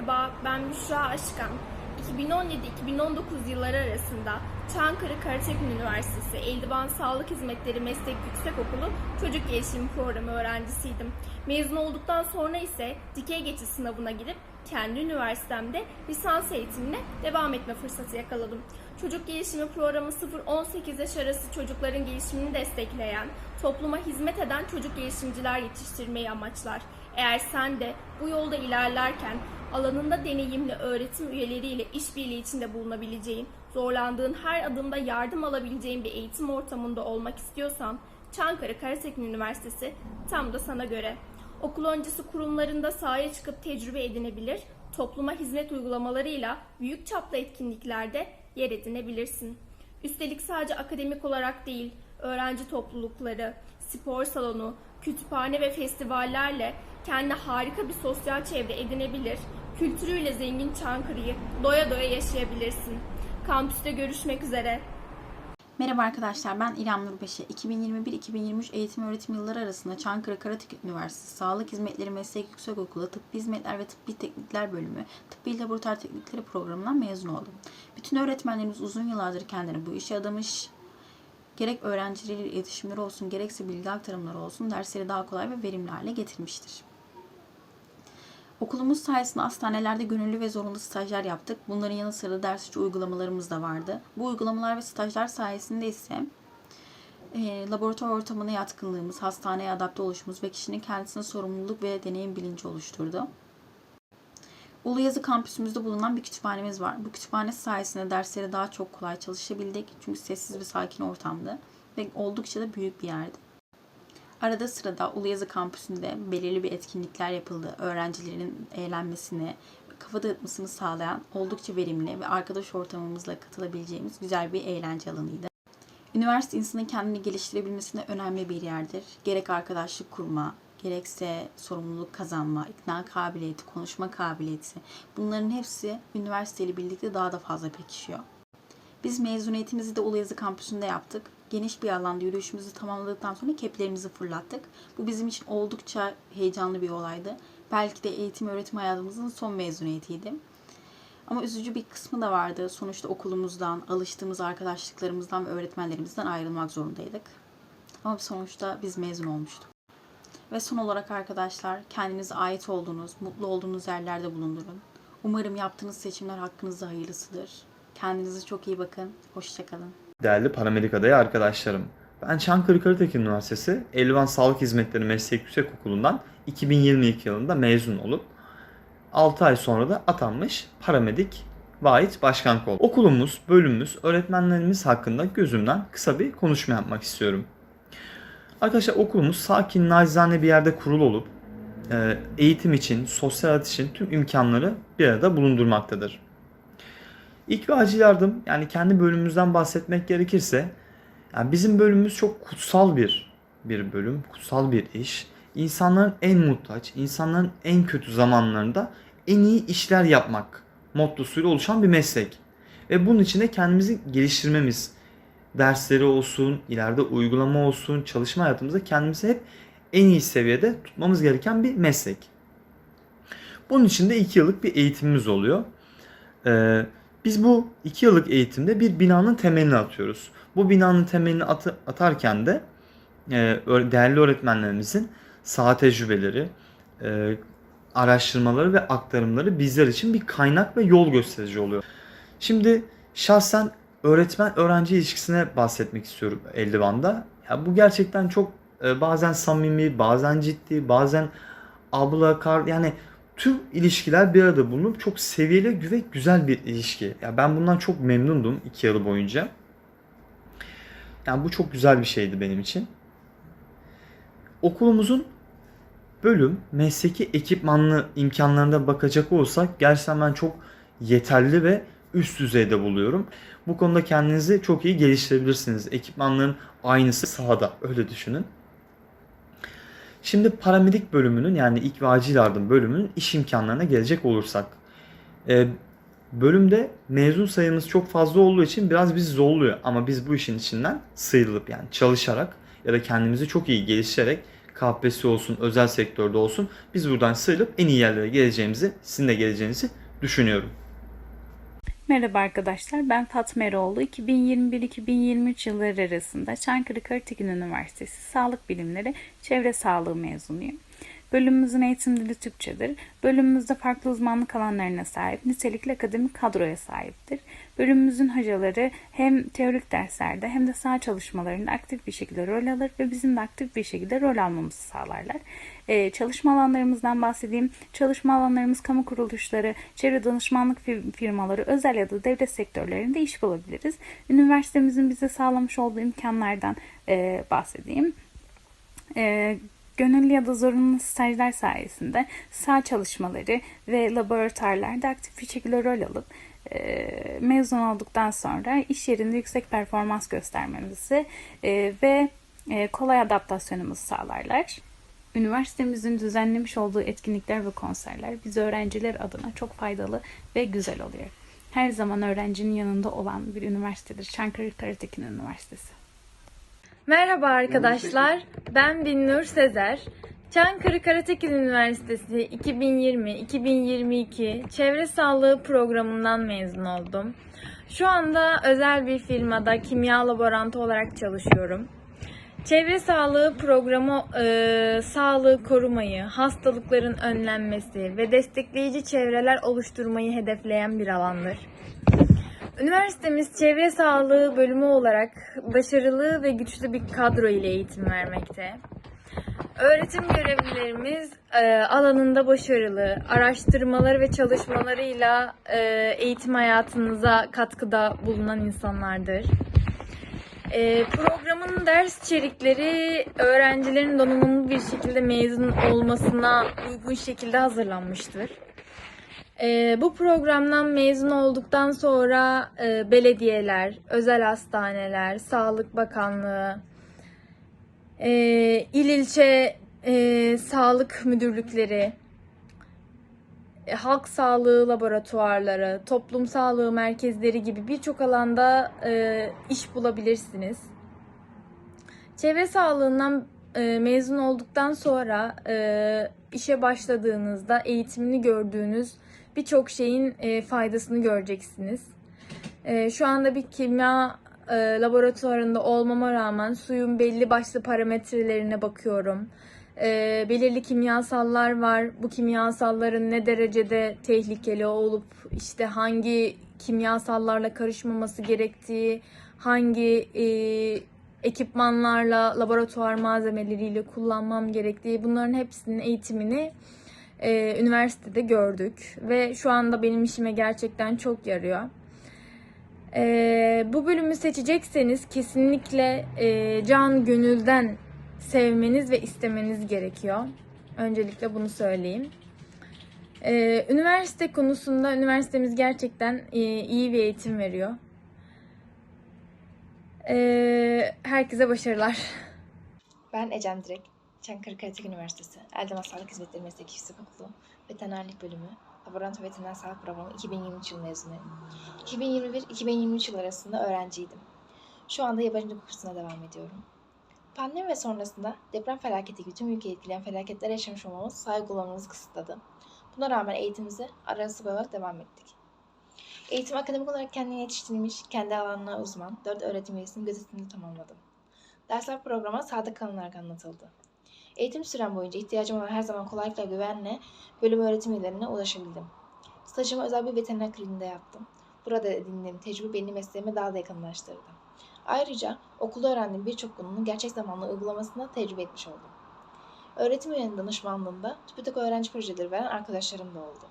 Merhaba, ben Büşra Aşkan. 2017-2019 yılları arasında Çankırı Karatekin Üniversitesi Eldivan Sağlık Hizmetleri Meslek Yüksekokulu Çocuk Gelişim Programı öğrencisiydim. Mezun olduktan sonra ise dikey geçiş sınavına girip kendi üniversitemde lisans eğitimine devam etme fırsatı yakaladım. Çocuk Gelişimi Programı 0-18 yaş arası çocukların gelişimini destekleyen, topluma hizmet eden çocuk gelişimciler yetiştirmeyi amaçlar. Eğer sen de bu yolda ilerlerken alanında deneyimli öğretim üyeleriyle işbirliği içinde bulunabileceğin, zorlandığın her adımda yardım alabileceğin bir eğitim ortamında olmak istiyorsan Çankırı Karatekin Üniversitesi tam da sana göre. Okul öncesi kurumlarında sahaya çıkıp tecrübe edinebilir, topluma hizmet uygulamalarıyla büyük çaplı etkinliklerde yer edinebilirsin. Üstelik sadece akademik olarak değil, öğrenci toplulukları, spor salonu, kütüphane ve festivallerle kendi harika bir sosyal çevre edinebilir, kültürüyle zengin Çankırı'yı doya doya yaşayabilirsin. Kampüste görüşmek üzere. Merhaba arkadaşlar ben İrem Nurbaşı. 2021-2023 eğitim öğretim yılları arasında Çankırı Karatekin Üniversitesi Sağlık Hizmetleri Meslek Yüksekokulu Tıbbi Hizmetler ve Tıbbi Teknikler Bölümü Tıbbi Laboratuvar Teknikleri programından mezun oldum. Bütün öğretmenlerimiz uzun yıllardır kendini bu işe adamış. Gerek öğrencileriyle iletişimleri olsun gerekse bilgi aktarımları olsun dersleri daha kolay ve verimli hale getirmiştir. Okulumuz sayesinde hastanelerde gönüllü ve zorunlu stajyer yaptık. Bunların yanı sıra ders içi uygulamalarımız da vardı. Bu uygulamalar ve stajlar sayesinde ise e, laboratuvar ortamına yatkınlığımız, hastaneye adapte oluşumuz ve kişinin kendisine sorumluluk ve deneyim bilinci oluşturdu. Uluyazı kampüsümüzde bulunan bir kütüphanemiz var. Bu kütüphane sayesinde derslere daha çok kolay çalışabildik. Çünkü sessiz ve sakin ortamdı ve oldukça da büyük bir yerdi. Arada sırada Uluyazı kampüsünde belirli bir etkinlikler yapıldı. Öğrencilerin eğlenmesini, kafa dağıtmasını sağlayan oldukça verimli ve arkadaş ortamımızla katılabileceğimiz güzel bir eğlence alanıydı. Üniversite insanın kendini geliştirebilmesine önemli bir yerdir. Gerek arkadaşlık kurma, gerekse sorumluluk kazanma, ikna kabiliyeti, konuşma kabiliyeti bunların hepsi üniversiteyle birlikte daha da fazla pekişiyor. Biz mezuniyetimizi de Uluyazı kampüsünde yaptık. Geniş bir alanda yürüyüşümüzü tamamladıktan sonra keplerimizi fırlattık. Bu bizim için oldukça heyecanlı bir olaydı. Belki de eğitim öğretim hayatımızın son mezuniyetiydi. Ama üzücü bir kısmı da vardı. Sonuçta okulumuzdan, alıştığımız arkadaşlıklarımızdan ve öğretmenlerimizden ayrılmak zorundaydık. Ama sonuçta biz mezun olmuştuk. Ve son olarak arkadaşlar kendinize ait olduğunuz, mutlu olduğunuz yerlerde bulundurun. Umarım yaptığınız seçimler hakkınızda hayırlısıdır. Kendinize çok iyi bakın. Hoşçakalın. Değerli paramedik adayı arkadaşlarım. Ben Çankırı Karatekin Üniversitesi Elvan Sağlık Hizmetleri Meslek Yüksekokulu'ndan 2022 yılında mezun olup 6 ay sonra da atanmış paramedik Vahit Başkan Kol. Okulumuz, bölümümüz, öğretmenlerimiz hakkında gözümden kısa bir konuşma yapmak istiyorum. Arkadaşlar okulumuz sakin, nacizane bir yerde kurulu olup e, eğitim için, sosyal hayat için tüm imkanları bir arada bulundurmaktadır. İlk ve acil yardım yani kendi bölümümüzden bahsetmek gerekirse yani bizim bölümümüz çok kutsal bir bir bölüm, kutsal bir iş. İnsanların en muhtaç, insanların en kötü zamanlarında en iyi işler yapmak mottosuyla oluşan bir meslek. Ve bunun için de kendimizi geliştirmemiz, dersleri olsun, ileride uygulama olsun, çalışma hayatımızda kendimizi hep en iyi seviyede tutmamız gereken bir meslek. Bunun için de 2 yıllık bir eğitimimiz oluyor. Ee, biz bu 2 yıllık eğitimde bir binanın temelini atıyoruz. Bu binanın temelini atı, atarken de e, değerli öğretmenlerimizin saha tecrübeleri, e, araştırmaları ve aktarımları bizler için bir kaynak ve yol gösterici oluyor. Şimdi şahsen öğretmen öğrenci ilişkisine bahsetmek istiyorum Eldivan'da. Ya bu gerçekten çok e, bazen samimi, bazen ciddi, bazen abla kar yani tüm ilişkiler bir arada bulunup çok seviyeli ve güzel bir ilişki. Ya ben bundan çok memnundum iki yıl boyunca. Yani bu çok güzel bir şeydi benim için. Okulumuzun bölüm, mesleki ekipmanlı imkanlarına bakacak olursak gerçekten ben çok yeterli ve üst düzeyde buluyorum. Bu konuda kendinizi çok iyi geliştirebilirsiniz. Ekipmanların aynısı sahada öyle düşünün. Şimdi paramedik bölümünün yani ilk ve acil yardım bölümünün iş imkanlarına gelecek olursak. Ee, bölümde mezun sayımız çok fazla olduğu için biraz bizi zorluyor. Ama biz bu işin içinden sıyrılıp yani çalışarak ya da kendimizi çok iyi geliştirerek KPSS olsun, özel sektörde olsun biz buradan sıyrılıp en iyi yerlere geleceğimizi, sizin de geleceğinizi düşünüyorum. Merhaba arkadaşlar, ben Fatma Eroğlu. 2021-2023 yılları arasında Çankırı Karatekin Üniversitesi Sağlık Bilimleri Çevre Sağlığı mezunuyum. Bölümümüzün eğitim dili Türkçedir. Bölümümüzde farklı uzmanlık alanlarına sahip, nitelikli akademik kadroya sahiptir. Bölümümüzün hocaları hem teorik derslerde hem de saha çalışmalarında aktif bir şekilde rol alır ve bizim de aktif bir şekilde rol almamızı sağlarlar. Ee, çalışma alanlarımızdan bahsedeyim. Çalışma alanlarımız kamu kuruluşları, çevre danışmanlık fir- firmaları, özel ya da devlet sektörlerinde iş bulabiliriz. Üniversitemizin bize sağlamış olduğu imkanlardan e, bahsedeyim. E, gönüllü ya da zorunlu stajlar sayesinde saha çalışmaları ve laboratuvarlarda aktif bir şekilde rol alıp e, mezun olduktan sonra iş yerinde yüksek performans göstermemizi e, ve e, kolay adaptasyonumuzu sağlarlar. Üniversitemizin düzenlemiş olduğu etkinlikler ve konserler biz öğrenciler adına çok faydalı ve güzel oluyor. Her zaman öğrencinin yanında olan bir üniversitedir. Çankırı Karatekin Üniversitesi. Merhaba arkadaşlar, ben Binnur Sezer. Çankırı Karatekin Üniversitesi 2020-2022 Çevre Sağlığı programından mezun oldum. Şu anda özel bir firmada kimya laborantı olarak çalışıyorum. Çevre sağlığı programı e, sağlığı korumayı, hastalıkların önlenmesi ve destekleyici çevreler oluşturmayı hedefleyen bir alandır. Üniversitemiz çevre sağlığı bölümü olarak başarılı ve güçlü bir kadro ile eğitim vermekte. Öğretim görevlilerimiz e, alanında başarılı, araştırmaları ve çalışmalarıyla e, eğitim hayatınıza katkıda bulunan insanlardır. E, programın ders içerikleri öğrencilerin donanımlı bir şekilde mezun olmasına uygun şekilde hazırlanmıştır. Ee, bu programdan mezun olduktan sonra e, belediyeler, özel hastaneler, Sağlık Bakanlığı, e, il ilçe e, sağlık müdürlükleri, e, halk sağlığı laboratuvarları, toplum sağlığı merkezleri gibi birçok alanda e, iş bulabilirsiniz. Çevre sağlığından e, mezun olduktan sonra e, işe başladığınızda eğitimini gördüğünüz birçok şeyin e, faydasını göreceksiniz. E, şu anda bir kimya e, laboratuvarında olmama rağmen suyun belli başlı parametrelerine bakıyorum. E, belirli kimyasallar var. Bu kimyasalların ne derecede tehlikeli olup işte hangi kimyasallarla karışmaması gerektiği, hangi e, ekipmanlarla, laboratuvar malzemeleriyle kullanmam gerektiği bunların hepsinin eğitimini e, üniversitede gördük ve şu anda benim işime gerçekten çok yarıyor. E, bu bölümü seçecekseniz kesinlikle e, can gönülden sevmeniz ve istemeniz gerekiyor. Öncelikle bunu söyleyeyim. E, üniversite konusunda üniversitemiz gerçekten e, iyi bir eğitim veriyor. E, herkese başarılar. Ben Ecem Direk, Çankırı Karatek Üniversitesi, Eldivan Sağlık Hizmetleri Mesleki Yüksek Okulu, Veterinerlik Bölümü, Laboratuvar Veteriner Sağlık Programı 2023 yılı mezunuyum. 2021-2023 yıl arasında öğrenciydim. Şu anda yabancı kursuna devam ediyorum. Pandemi ve sonrasında deprem felaketi gibi tüm ülkeyi etkileyen felaketler yaşamış olmamız sahip olmamızı kısıtladı. Buna rağmen eğitimimize ara sıra olarak devam ettik. Eğitim akademik olarak kendini yetiştirilmiş, kendi alanına uzman, 4 öğretim üyesinin gözetimini tamamladım. Dersler programa sadık kalınarak anlatıldı. Eğitim sürem boyunca ihtiyacım olan her zaman kolaylıkla güvenle bölüm öğretim üyelerine ulaşabildim. Stajımı özel bir veteriner kliniğinde yaptım. Burada edindiğim tecrübe beni mesleğime daha da yakınlaştırdı. Ayrıca okulda öğrendiğim birçok konunun gerçek zamanlı uygulamasını tecrübe etmiş oldum. Öğretim üyenin danışmanlığında TÜBİTAK öğrenci projeleri veren arkadaşlarım da oldu.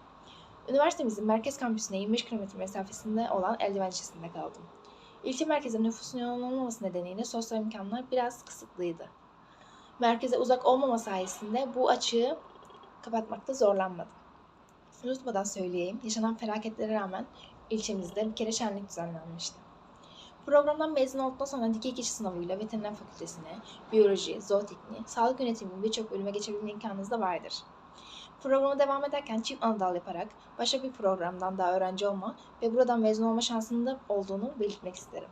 Üniversitemizin merkez kampüsüne 25 km mesafesinde olan Eldiven ilçesinde kaldım. İlçe merkezinde nüfusun yoğun olmaması nedeniyle sosyal imkanlar biraz kısıtlıydı. Merkeze uzak olmama sayesinde bu açığı kapatmakta zorlanmadım. Unutmadan söyleyeyim, yaşanan felaketlere rağmen ilçemizde bir kere şenlik düzenlenmişti. Programdan mezun olduktan sonra dikey geçiş sınavıyla veteriner fakültesine, biyoloji, zootekniği, sağlık yönetimi birçok bölüme geçebilme imkanınız da vardır. Programa devam ederken çift anadal yaparak başka bir programdan daha öğrenci olma ve buradan mezun olma şansının da olduğunu belirtmek isterim.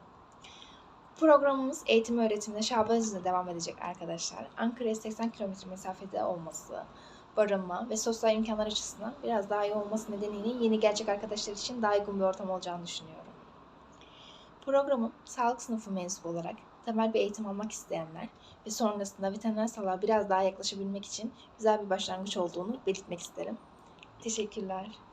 Programımız eğitim öğretimde Şaban izinde devam edecek arkadaşlar. Ankara'ya 80 km mesafede olması, barınma ve sosyal imkanlar açısından biraz daha iyi olması nedeniyle yeni gelecek arkadaşlar için daha uygun bir ortam olacağını düşünüyorum. Programım sağlık sınıfı mensubu olarak temel bir eğitim almak isteyenler ve sonrasında veteriner sağlığa biraz daha yaklaşabilmek için güzel bir başlangıç olduğunu belirtmek isterim. Teşekkürler.